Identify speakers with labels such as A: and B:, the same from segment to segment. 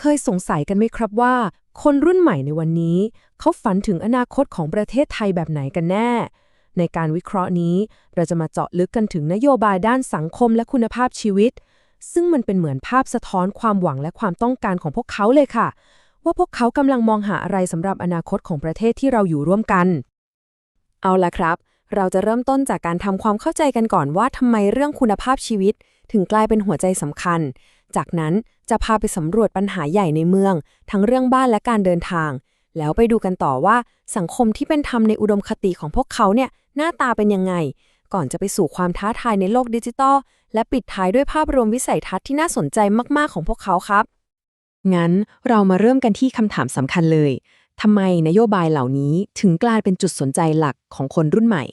A: เคยสงสัยกันไหมครับว่า คนรุ่นใหม่ในวันนี้ เขาฝันถึงอนาคตของประเทศไทยแบบไหนกันแน่ ในการวิเคราะห์นี้ เราจะมาเจาะลึกกันถึงนโยบายด้านสังคมและคุณภาพชีวิต ซึ่งมันเป็นเหมือนภาพสะท้อนความหวังและความต้องการของพวกเขาเลยค่ะ ว่าพวกเขากำลังมองหาอะไรสำหรับอนาคตของประเทศที่เราอยู่ร่วมกัน เอาละครับ เราจะเริ่มต้นจากการทำความเข้าใจกันก่อนว่าทำไมเรื่องคุณภาพชีวิต ถึงกลายเป็นหัวใจสำคัญ จากนั้นจะพาไปสำรวจปัญหาใหญ่ในเมือง ทั้งเรื่องบ้านและการเดินทาง แล้วไปดูกันต่อว่าสังคมที่เป็นธรรมในอุดมคติของพวกเขาเนี่ยหน้าตาเป็นยังไง ก่อนจะไปสู่ความท้าทายในโลกดิจิทัลและปิดท้ายด้วยภาพรวมวิสัยทัศน์ที่น่าสนใจมาก ๆ ของพวกเขาครับ งั้นเรามาเริ่มกันที่คำถามสำคัญเลยทำไมนโยบายเหล่านี้ถึงกลายเป็นจุดสนใจหลักของคนรุ่นใหม่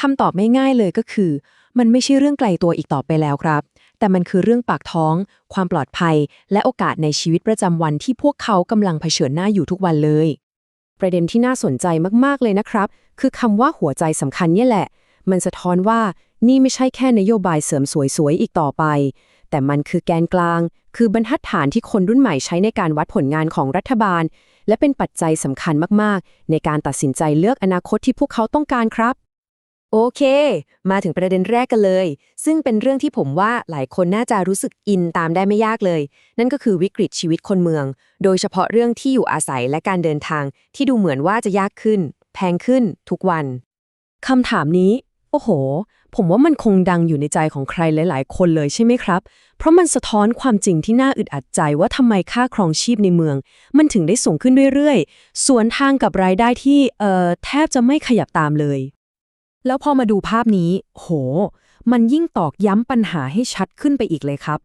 A: คำตอบไม่ง่ายเลยก็คือ มันไม่ใช่เรื่องไกลตัวอีกต่อไปแล้วครับ แต่มันคือเรื่องปากท้อง ความปลอดภัย และโอกาสในชีวิตประจำวันที่พวกเขากำลังเผชิญหน้าอยู่ทุกวันเลย ประเด็นที่น่าสนใจมากๆเลยนะครับ คือคำว่าหัวใจสำคัญนี่แหละ มันสะท้อนว่านี่ไม่ใช่แค่นโยบายเสริมสวยๆอีกต่อไป แต่มันคือแกนกลาง คือบรรทัดฐานที่คนรุ่นใหม่ใช้ในการวัดผลงานของรัฐบาล และเป็นปัจจัยสำคัญมากๆ ในการตัดสินใจเลือกอนาคตที่พวกเขาต้องการครับ โอเค มาถึงประเด็นแรกกันเลย ซึ่งเป็นเรื่องที่ผมว่าหลายคนน่าจะรู้สึกอินตามได้ไม่ยากเลย นั่นก็คือวิกฤตชีวิตคนเมือง โดยเฉพาะเรื่องที่อยู่อาศัยและการเดินทาง ที่ดูเหมือนว่าจะยากขึ้น แพงขึ้น ทุกวันคำถามนี้ โอ้โห ผมว่ามันคงดังอยู่ในใจของใครหลาย ๆ คนเลยใช่ไหมครับ เพราะมันสะท้อนความจริงที่น่าอึดอัดใจว่าทำไมค่าครองชีพในเมือง มันถึงได้สูงขึ้นเรื่อยๆ สวนทางกับรายได้ที่เอ่อแทบจะไม่ขยับตามเลย แล้วพอมาดูภาพนี้ โห มันยิ่งตอกย้ำปัญหาให้ชัดขึ้นไปอีกเลยครับ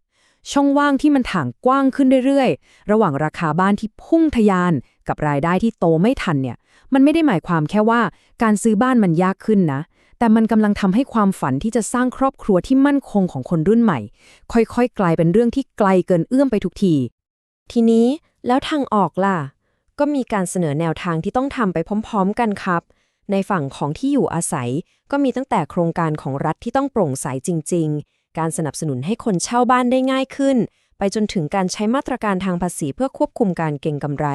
A: ช่องว่างที่มันถ่างกว้างขึ้นเรื่อยๆ ระหว่างราคาบ้านที่พุ่งทะยาน กับรายได้ที่โตไม่ทันเนี่ย มันไม่ได้หมายความแค่ว่า การซื้อบ้านมันยากขึ้นนะ แต่มันกำลังทำให้ความฝันที่จะสร้างครอบครัวที่มั่นคงของคนรุ่นใหม่ ค่อยๆ กลายเป็นเรื่องที่ไกลเกินเอื้อมไปทุกที ทีนี้แล้วทางออกล่ะ ก็มีการเสนอแนวทางที่ต้องทำไปพร้อม ๆ กันครับ ในฝั่งของที่อยู่อาศัย ก็มีตั้งแต่โครงการของรัฐที่ต้องโปร่งใสจริง ๆ การสนับสนุนให้คนเช่าบ้านได้ง่ายขึ้น ไปจนถึงการใช้มาตรการทางภาษีเพื่อควบคุมการเก็งกำไร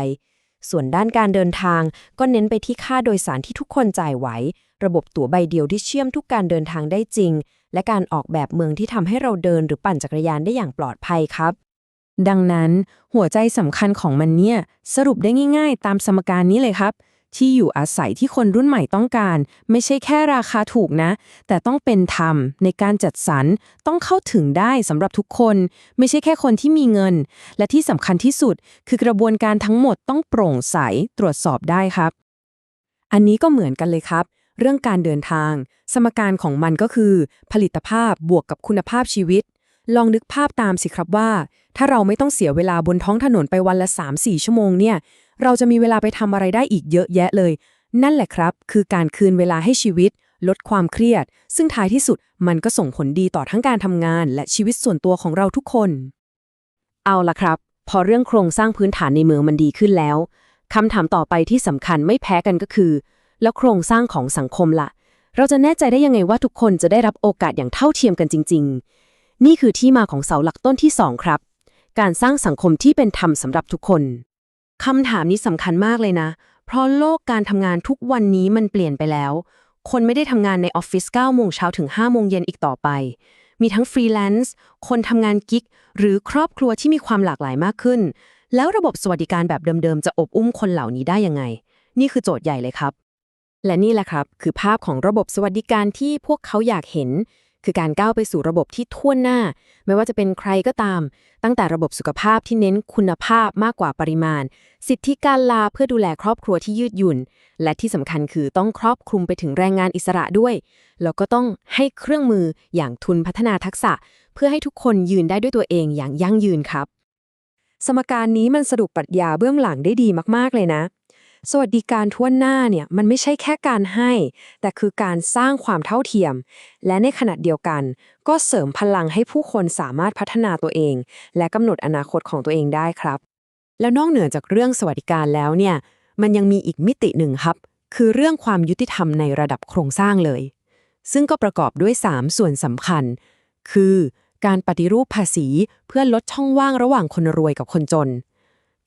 A: ส่วนด้านการเดินทาง ก็เน้นไปที่ค่าโดยสารที่ทุกคนจ่ายไหว ระบบตั๋วใบเดียวที่เชื่อมทุกการเดินทางได้จริง และการออกแบบเมืองที่ทำให้เราเดินหรือปั่นจักรยานได้อย่างปลอดภัยครับดังนั้นหัวใจสำคัญของมันเนี่ย สรุปได้ง่าย ๆ ตามสมการนี้เลยครับ ที่อยู่อาศัยที่คนรุ่นใหม่ต้องการ ไม่ใช่แค่ราคาถูกนะ แต่ต้องเป็นธรรมในการจัดสรรต้องเข้าถึงได้สำหรับทุกคน ไม่ใช่แค่คนที่มีเงิน และที่สำคัญที่สุด คือกระบวนการทั้งหมดต้องโปร่งใสตรวจสอบได้ครับ อันนี้ก็เหมือนกันเลยครับ เรื่องการเดินทาง สมการของมันก็คือ ผลิตภาพบวกกับคุณภาพชีวิต ลองนึกภาพตามสิครับว่า ถ้าเราไม่ต้องเสียเวลาบนท้องถนนไปวันละ 3-4 ชั่วโมงเนี่ย เราจะมีเวลาไปทำอะไรได้อีกเยอะแยะเลย นั่นแหละครับ คือการคืนเวลาให้ชีวิต ลดความเครียด ซึ่งท้ายที่สุดมันก็ส่งผลดีต่อทั้งการทำงาน และชีวิตส่วนตัวของเราทุกคน เอาละครับ พอเรื่องโครงสร้างพื้นฐานในเมืองมันดีขึ้นแล้วคำถามต่อไปที่สำคัญไม่แพ้กันก็คือ แล้วโครงสร้างของสังคมล่ะ เราจะแน่ใจได้ยังไงว่าทุกคนจะได้รับโอกาสอย่างเท่าเทียมกันจริง ๆ นี่คือที่มาของเสาหลักต้นที่ 2 ครับ การสร้างสังคมที่เป็นธรรมสำหรับทุกคนคำถามนี้สำคัญมากเลยนะ เพราะโลกการทำงานทุกวันนี้มันเปลี่ยนไปแล้ว คนไม่ได้ทำงานในออฟฟิศ9โมงเช้าถึง5โมงเย็นอีกต่อไป มีทั้งฟรีแลนซ์ คนทำงานกิ๊ก หรือครอบครัวที่มีความหลากหลายมากขึ้น แล้วระบบสวัสดิการแบบเดิมๆ จะอบอุ้มคนเหล่านี้ได้ยังไง นี่คือโจทย์ใหญ่เลยครับ และนี่แหละครับ คือภาพของระบบสวัสดิการที่พวกเขาอยากเห็น คือการก้าวไปสู่ระบบที่ท่วหน้า ไม่ว่าจะเป็นใครก็ตาม ตั้งแต่ระบบสุขภาพที่เน้นคุณภาพมากกว่าปริมาณ สิทธิการลาเพื่อดูแลครอบครัวที่ยืดหยุ่น และที่สำคัญคือต้องครอบคลุมไปถึงแรงงานอิสระด้วย แล้วก็ต้องให้เครื่องมืออย่างทุนพัฒนาทักษะ เพื่อให้ทุกคนยืนได้ด้วยตัวเองอย่างยั่งยืนครับ สมการนี้มันสรุปปรัชญาเบื้องหลังได้ดีมากๆเลยนะ สวัสดิการทั่วหน้าเนี่ยมันไม่ใช่แค่การให้ แต่คือการสร้างความเท่าเทียม และในขณะเดียวกัน ก็เสริมพลังให้ผู้คนสามารถพัฒนาตัวเอง และกำหนดอนาคตของตัวเองได้ครับ แล้วนอกเหนือจากเรื่องสวัสดิการแล้วเนี่ยมันยังมีอีกมิติหนึ่งครับ คือเรื่องความยุติธรรมในระดับโครงสร้างเลย ซึ่งก็ประกอบด้วย 3 ส่วนสำคัญ คือการปฏิรูปภาษีเพื่อลดช่องว่างระหว่างคนรวยกับคนจน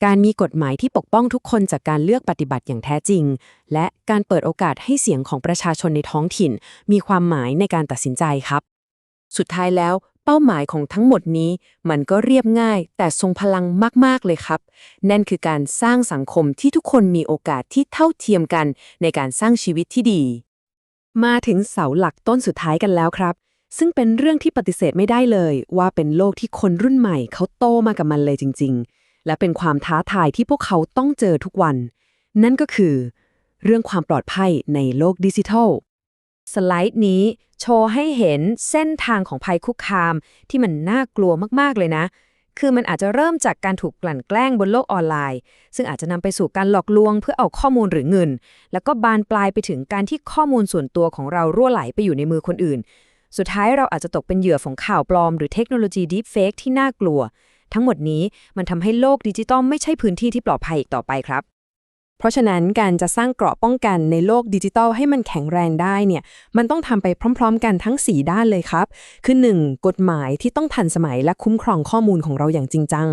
A: การมีกฎหมายที่ปกป้องทุกคนจากการเลือกปฏิบัติอย่างแท้จริง และการเปิดโอกาสให้เสียงของประชาชนในท้องถิ่น มีความหมายในการตัดสินใจครับ สุดท้ายแล้ว เป้าหมายของทั้งหมดนี้ มันก็เรียบง่าย แต่ทรงพลังมากๆเลยครับ นั่นคือการสร้างสังคมที่ทุกคนมีโอกาสที่เท่าเทียมกัน ในการสร้างชีวิตที่ดี มาถึงเสาหลักต้นสุดท้ายกันแล้วครับซึ่งเป็นเรื่องที่ปฏิเสธไม่ได้เลย ว่าเป็นโลกที่คนรุ่นใหม่เขาโตมากับมันเลยจริง ๆ และเป็นความท้าทายที่พวกเขาต้องเจอทุกวัน นั่นก็คือ เรื่องความปลอดภัยในโลกดิจิทัล สไลด์นี้โชว์ให้เห็นเส้นทางของภัยคุกคามที่มันน่ากลัวมากๆเลยนะ คือมันอาจจะเริ่มจากการถูกกลั่นแกล้งบนโลกออนไลน์ ซึ่งอาจจะนำไปสู่การหลอกลวงเพื่อเอาข้อมูลหรือเงิน แล้วก็บานปลายไปถึงการที่ข้อมูลส่วนตัวของเรารั่วไหลไปอยู่ในมือคนอื่น สุดท้ายเราอาจจะตกเป็นเหยื่อของข่าวปลอมหรือเทคโนโลยี Deepfake ที่น่ากลัว ทั้งหมดนี้มันทำให้โลกดิจิตอลไม่ใช่พื้นที่ที่ปลอดภัยอีกต่อไปครับ เพราะฉะนั้นการจะสร้างเกราะป้องกันในโลกดิจิทัลให้มันแข็งแรงได้เนี่ยมันต้องทำไปพร้อม ๆ กันทั้ง 4 ด้านเลยครับ คือ 1. กฎหมายที่ต้องทันสมัยและคุ้มครองข้อมูลของเราอย่างจริงจัง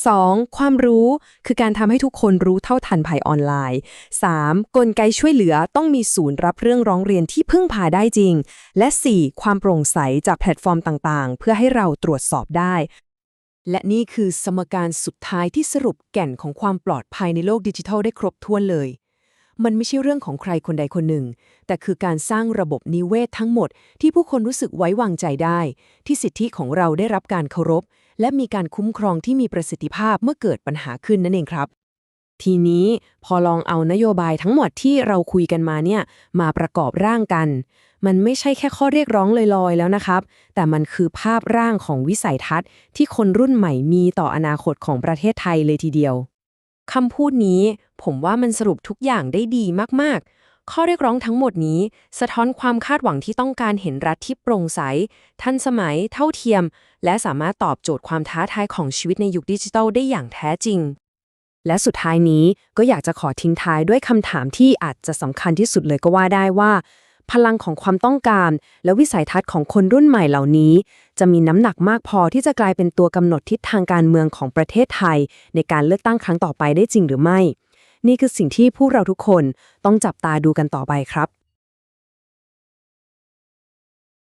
A: 2. ความรู้คือการทำให้ทุกคนรู้เท่าทันภัยออนไลน์ 3. กลไกช่วยเหลือต้องมีศูนย์รับเรื่องร้องเรียนที่พึ่งพาได้จริง และ 4. ความโปร่งใสจากแพลตฟอร์มต่างๆ เพื่อให้เราตรวจสอบได้ และนี่คือสมการสุดท้ายที่สรุปแก่นของความปลอดภัยในโลกดิจิทัลได้ครบถ้วนเลย มันไม่ใช่เรื่องของใครคนใดคนหนึ่ง แต่คือการสร้างระบบนิเวศทั้งหมด ที่ผู้คนรู้สึกไว้วางใจได้ ที่สิทธิของเราได้รับการเคารพ และมีการคุ้มครองที่มีประสิทธิภาพเมื่อเกิดปัญหาขึ้นนั่นเองครับ ทีนี้พอลองเอานโยบายทั้งหมดที่เราคุยกันมาเนี่ยมาประกอบร่างกัน มันไม่ใช่แค่ข้อเรียกร้องลอยๆแล้วนะครับ แต่มันคือภาพร่างของวิสัยทัศน์ ที่คนรุ่นใหม่มีต่ออนาคตของประเทศไทยเลยทีเดียวคำพูดนี้ผมว่ามันสรุปทุกอย่างได้ดีมากๆ ข้อเรียกร้องทั้งหมดนี้ สะท้อนความคาดหวังที่ต้องการเห็นรัฐที่โปร่งใส ทันสมัย เท่าเทียม และสามารถตอบโจทย์ความท้าทายของชีวิตในยุคดิจิทัลได้อย่างแท้จริง และสุดท้ายนี้ก็อยากจะขอทิ้งท้ายด้วยคำถามที่อาจจะสำคัญที่สุดเลยก็ว่าได้ว่า พลังของความต้องการ และวิสัยทัศน์ของคนรุ่นใหม่เหล่านี้ จะมีน้ำหนักมากพอที่จะกลายเป็นตัวกำหนดทิศทางการเมืองของประเทศไทย ในการเลือกตั้งครั้งต่อไปได้จริงหรือไม่ นี่คือสิ่งที่พวกเราทุกคนต้องจับตาดูกันต่อไปครับ